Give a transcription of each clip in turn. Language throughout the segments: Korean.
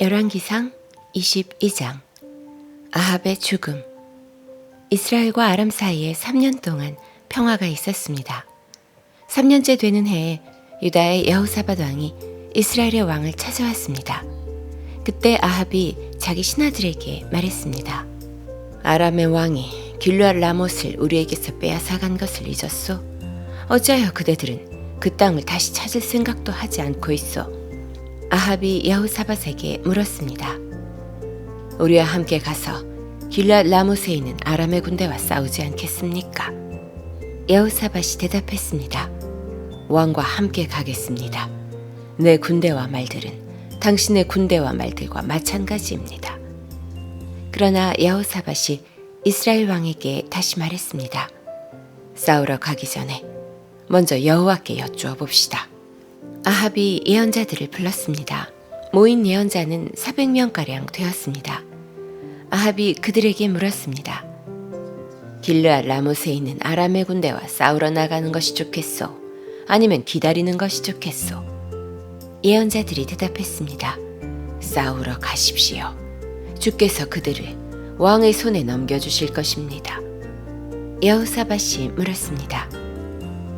열왕기상 22장 아합의 죽음 이스라엘과 아람 사이에 3년 동안 평화가 있었습니다. 3년째 되는 해에 유다의 여호사밧 왕이 이스라엘의 왕을 찾아왔습니다. 그때 아합이 자기 신하들에게 말했습니다. 아람의 왕이 길르앗 라못을 우리에게서 빼앗아 간 것을 잊었소? 어찌하여 그대들은 그 땅을 다시 찾을 생각도 하지 않고 있어? 아합이 여호사밧에게 물었습니다. 우리와 함께 가서 길랏 라못에 있는 아람의 군대와 싸우지 않겠습니까? 여호사밧이 대답했습니다. 왕과 함께 가겠습니다. 내 군대와 말들은 당신의 군대와 말들과 마찬가지입니다. 그러나 여호사밧이 이스라엘 왕에게 다시 말했습니다. 싸우러 가기 전에 먼저 여호와께 여쭈어 봅시다. 아합이 예언자들을 불렀습니다. 모인 예언자는 400명가량 되었습니다. 아합이 그들에게 물었습니다. 길르앗 라못에 있는 아람의 군대와 싸우러 나가는 것이 좋겠소? 아니면 기다리는 것이 좋겠소? 예언자들이 대답했습니다. 싸우러 가십시오. 주께서 그들을 왕의 손에 넘겨주실 것입니다. 여호사밧이 물었습니다.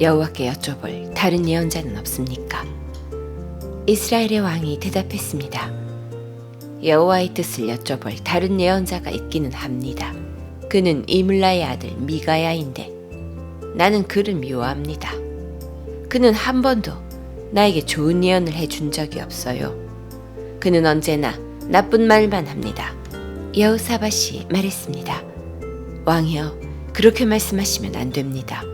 여호와께 여쭤볼 다른 예언자는 없습니까? 이스라엘의 왕이 대답했습니다. 여호와의 뜻을 여쭤볼 다른 예언자가 있기는 합니다. 그는 이물라의 아들 미가야인데 나는 그를 미워합니다. 그는 한 번도 나에게 좋은 예언을 해준 적이 없어요. 그는 언제나 나쁜 말만 합니다. 여호사밧이 말했습니다. 왕이여, 그렇게 말씀하시면 안 됩니다.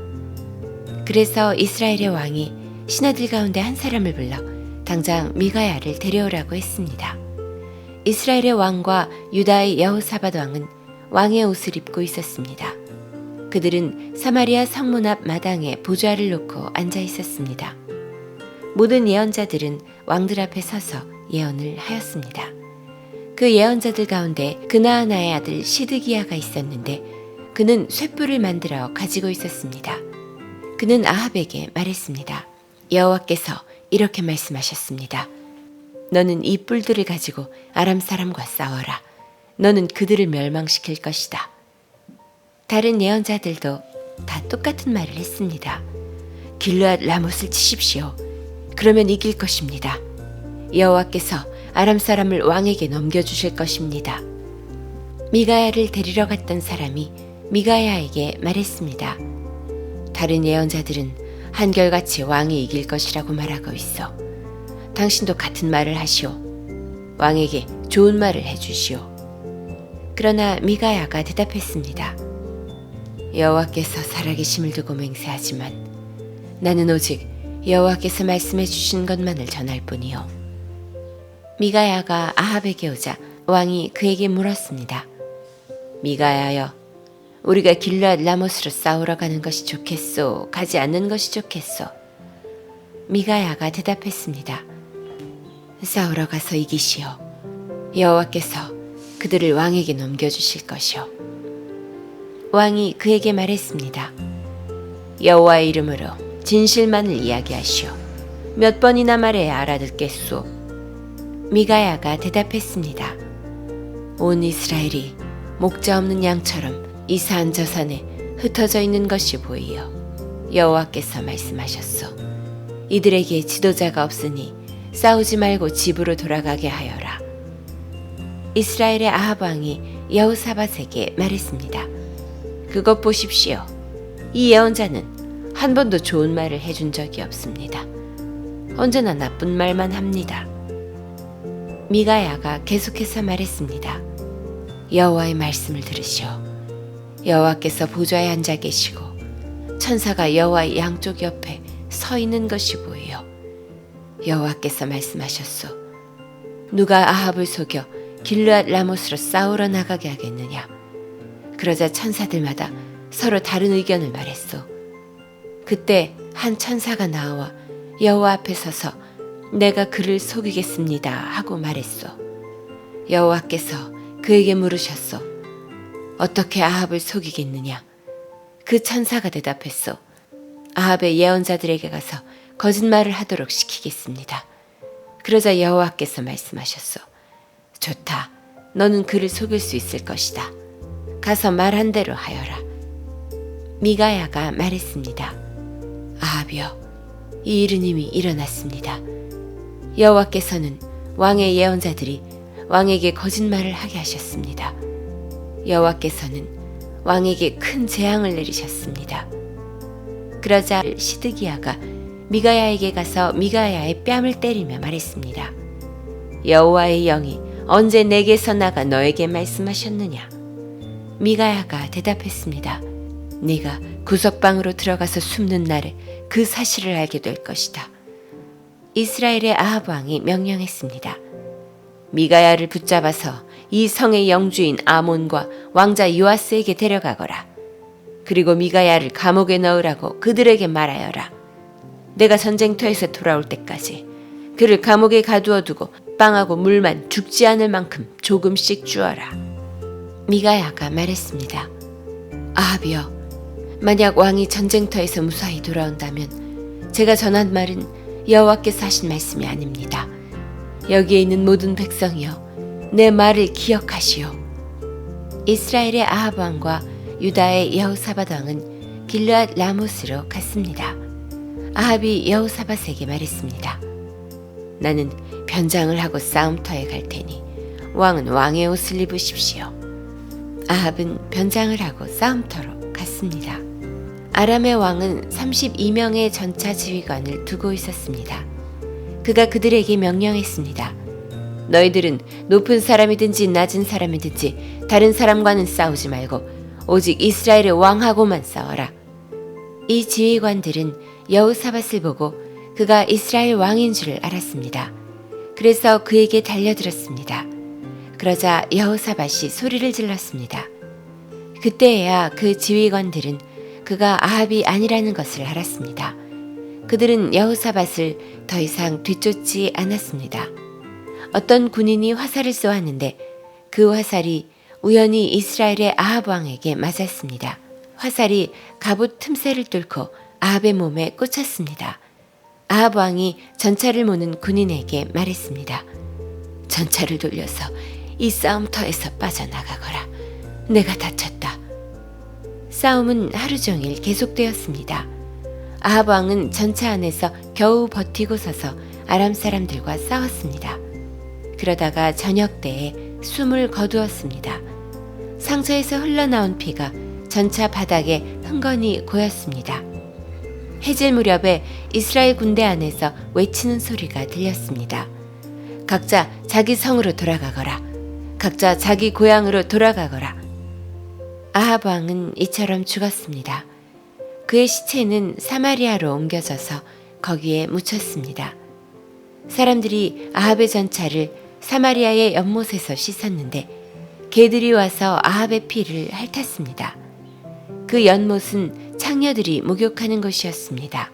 그래서 이스라엘의 왕이 신하들 가운데 한 사람을 불러 당장 미가야를 데려오라고 했습니다. 이스라엘의 왕과 유다의 여호사밧 왕은 왕의 옷을 입고 있었습니다. 그들은 사마리아 성문 앞 마당에 보좌를 놓고 앉아 있었습니다. 모든 예언자들은 왕들 앞에 서서 예언을 하였습니다. 그 예언자들 가운데 그나하나의 아들 시드기야가 있었는데 그는 쇠뿔을 만들어 가지고 있었습니다. 그는 아합에게 말했습니다. 여호와께서 이렇게 말씀하셨습니다. 너는 이 뿔들을 가지고 아람 사람과 싸워라. 너는 그들을 멸망시킬 것이다. 다른 예언자들도 다 똑같은 말을 했습니다. 길르앗 라못을 치십시오. 그러면 이길 것입니다. 여호와께서 아람 사람을 왕에게 넘겨주실 것입니다. 미가야를 데리러 갔던 사람이 미가야에게 말했습니다. 다른 예언자들은 한결같이 왕이 이길 것이라고 말하고 있어. 당신도 같은 말을 하시오. 왕에게 좋은 말을 해주시오. 그러나 미가야가 대답했습니다. 여호와께서 살아계심을 두고 맹세하지만 나는 오직 여호와께서 말씀해 주신 것만을 전할 뿐이요. 미가야가 아합에게 오자 왕이 그에게 물었습니다. 미가야여, 우리가 길르앗 라못으로 싸우러 가는 것이 좋겠소? 가지 않는 것이 좋겠소? 미가야가 대답했습니다. 싸우러 가서 이기시오. 여호와께서 그들을 왕에게 넘겨주실 것이오. 왕이 그에게 말했습니다. 여호와의 이름으로 진실만을 이야기하시오. 몇 번이나 말해야 알아듣겠소. 미가야가 대답했습니다. 온 이스라엘이 목자 없는 양처럼 이 산 저 산에 흩어져 있는 것이 보이어 여호와께서 말씀하셨소. 이들에게 지도자가 없으니 싸우지 말고 집으로 돌아가게 하여라. 이스라엘의 아합 왕이 여호사밧에게 말했습니다. 그것 보십시오. 이 예언자는 한 번도 좋은 말을 해준 적이 없습니다. 언제나 나쁜 말만 합니다. 미가야가 계속해서 말했습니다. 여호와의 말씀을 들으시오. 여호와께서 보좌에 앉아 계시고 천사가 여호와의 양쪽 옆에 서 있는 것이 보여. 여호와께서 말씀하셨소. 누가 아합을 속여 길르앗 라못으로 싸우러 나가게 하겠느냐? 그러자 천사들마다 서로 다른 의견을 말했소. 그때 한 천사가 나와 여호와 앞에 서서 내가 그를 속이겠습니다 하고 말했소. 여호와께서 그에게 물으셨소. 어떻게 아합을 속이겠느냐? 그 천사가 대답했소. 아합의 예언자들에게 가서 거짓말을 하도록 시키겠습니다. 그러자 여호와께서 말씀하셨소. 좋다. 너는 그를 속일 수 있을 것이다. 가서 말한 대로 하여라. 미가야가 말했습니다. 아하비여, 이 이르님이 일어났습니다. 여호와께서는 왕의 예언자들이 왕에게 거짓말을 하게 하셨습니다. 여호와께서는 왕에게 큰 재앙을 내리셨습니다. 그러자 시드기야가 미가야에게 가서 미가야의 뺨을 때리며 말했습니다. 여호와의 영이 언제 내게서 나가 너에게 말씀하셨느냐? 미가야가 대답했습니다. 네가 구석방으로 들어가서 숨는 날에 그 사실을 알게 될 것이다. 이스라엘의 아합 왕이 명령했습니다. 미가야를 붙잡아서 이 성의 영주인 아몬과 왕자 요아스에게 데려가거라. 그리고 미가야를 감옥에 넣으라고 그들에게 말하여라. 내가 전쟁터에서 돌아올 때까지 그를 감옥에 가두어 두고 빵하고 물만 죽지 않을 만큼 조금씩 주어라. 미가야가 말했습니다. 아하비여, 만약 왕이 전쟁터에서 무사히 돌아온다면 제가 전한 말은 여호와께서 하신 말씀이 아닙니다. 여기에 있는 모든 백성이여, 내 말을 기억하시오. 이스라엘의 아합 왕과 유다의 여호사밧 왕은 길르앗 라모스로 갔습니다. 아합이 여호사밧에게 말했습니다. 나는 변장을 하고 싸움터에 갈 테니 왕은 왕의 옷을 입으십시오. 아합은 변장을 하고 싸움터로 갔습니다. 아람의 왕은 32명의 전차 지휘관을 두고 있었습니다. 그가 그들에게 명령했습니다. 너희들은 높은 사람이든지 낮은 사람이든지 다른 사람과는 싸우지 말고 오직 이스라엘의 왕하고만 싸워라. 이 지휘관들은 여우사밧을 보고 그가 이스라엘 왕인 줄을 알았습니다. 그래서 그에게 달려들었습니다. 그러자 여호사밧이 소리를 질렀습니다. 그때야 그 지휘관들은 그가 아합이 아니라는 것을 알았습니다. 그들은 여호사밧을 더 이상 뒤쫓지 않았습니다. 어떤 군인이 화살을 쏘았는데 그 화살이 우연히 이스라엘의 아합 왕에게 맞았습니다. 화살이 갑옷 틈새를 뚫고 아합의 몸에 꽂혔습니다. 아합 왕이 전차를 모는 군인에게 말했습니다. 전차를 돌려서 이 싸움터에서 빠져나가거라. 내가 다쳤다. 싸움은 하루 종일 계속되었습니다. 아합 왕은 전차 안에서 겨우 버티고 서서 아람 사람들과 싸웠습니다. 그러다가 저녁 때에 숨을 거두었습니다. 상처에서 흘러나온 피가 전차 바닥에 흥건히 고였습니다. 해질 무렵에 이스라엘 군대 안에서 외치는 소리가 들렸습니다. 각자 자기 성으로 돌아가거라. 각자 자기 고향으로 돌아가거라. 아합 왕은 이처럼 죽었습니다. 그의 시체는 사마리아로 옮겨져서 거기에 묻혔습니다. 사람들이 아합의 전차를 사마리아의 연못에서 씻었는데 개들이 와서 아합의 피를 핥았습니다. 그 연못은 창녀들이 목욕하는 곳이었습니다.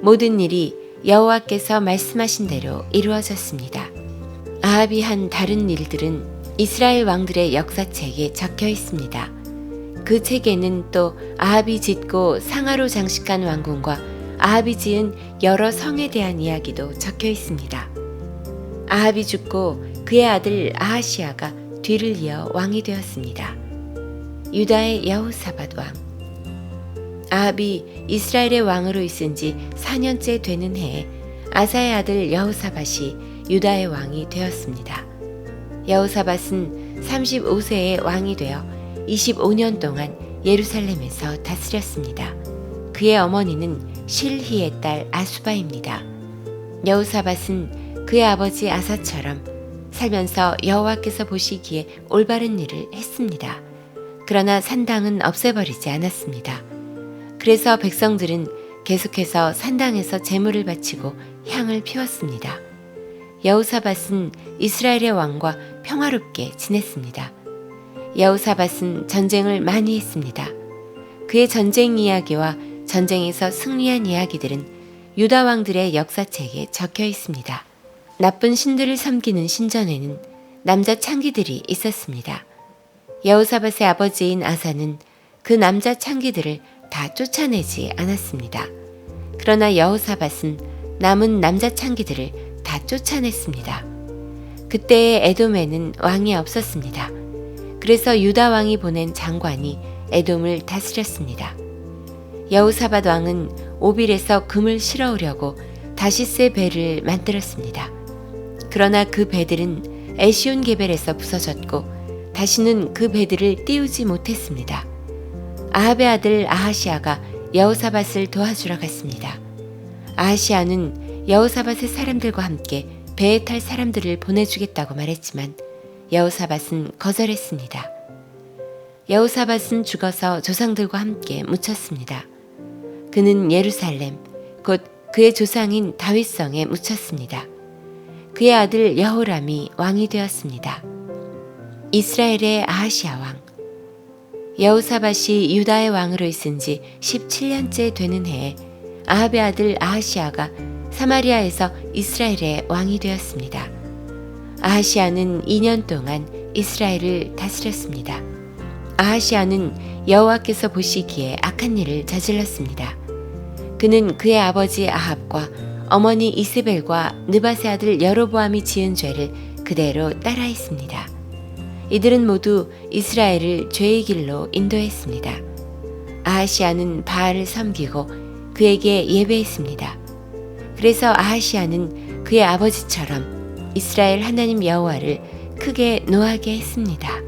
모든 일이 여호와께서 말씀하신 대로 이루어졌습니다. 아합이 한 다른 일들은 이스라엘 왕들의 역사책에 적혀 있습니다. 그 책에는 또 아합이 짓고 상하로 장식한 왕궁과 아합이 지은 여러 성에 대한 이야기도 적혀 있습니다. 아합이 죽고 그의 아들 아하시아가 뒤를 이어 왕이 되었습니다. 유다의 여호사밧 왕. 아합이 이스라엘의 왕으로 있은 지 4년째 되는 해에 아사의 아들 여호사밧이 유다의 왕이 되었습니다. 여호사밧은 35세에 왕이 되어 25년 동안 예루살렘에서 다스렸습니다. 그의 어머니는 실히의 딸 아수바입니다. 여우사밧은 그의 아버지 아사처럼 살면서 여호와께서 보시기에 올바른 일을 했습니다. 그러나 산당은 없애버리지 않았습니다. 그래서 백성들은 계속해서 산당에서 제물을 바치고 향을 피웠습니다. 여우사밧은 이스라엘의 왕과 평화롭게 지냈습니다. 여우사밧은 전쟁을 많이 했습니다. 그의 전쟁 이야기와 전쟁에서 승리한 이야기들은 유다 왕들의 역사책에 적혀 있습니다. 나쁜 신들을 섬기는 신전에는 남자 창기들이 있었습니다. 여우사밧의 아버지인 아사는 그 남자 창기들을 다 쫓아내지 않았습니다. 그러나 여우사밧은 남은 남자 창기들을 다 쫓아냈습니다. 그때의 에돔에는 왕이 없었습니다. 그래서 유다 왕이 보낸 장관이 에돔을 다스렸습니다. 여우사밧 왕은 오빌에서 금을 실어오려고 다시스의 배를 만들었습니다. 그러나 그 배들은 에시온 게벨에서 부서졌고 다시는 그 배들을 띄우지 못했습니다. 아합의 아들 아하시아가 여우사밧을 도와주러 갔습니다. 아하시아는 여우사밧의 사람들과 함께 배에 탈 사람들을 보내주겠다고 말했지만 여우사밧은 거절했습니다. 여우사밧은 죽어서 조상들과 함께 묻혔습니다. 그는 예루살렘, 곧 그의 조상인 다윗성에 묻혔습니다. 그의 아들 여호람이 왕이 되었습니다. 이스라엘의 아하시아 왕. 여우사밧이 유다의 왕으로 있은 지 17년째 되는 해에 아합의 아들 아하시아가 사마리아에서 이스라엘의 왕이 되었습니다. 아하시아는 2년 동안 이스라엘을 다스렸습니다. 아하시아는 여호와께서 보시기에 악한 일을 저질렀습니다. 그는 그의 아버지 아합과 어머니 이스벨과 느바세 아들 여로보암이 지은 죄를 그대로 따라했습니다. 이들은 모두 이스라엘을 죄의 길로 인도했습니다. 아하시아는 바알을 섬기고 그에게 예배했습니다. 그래서 아하시아는 그의 아버지처럼 이스라엘 하나님 여호와를 크게 노하게 했습니다.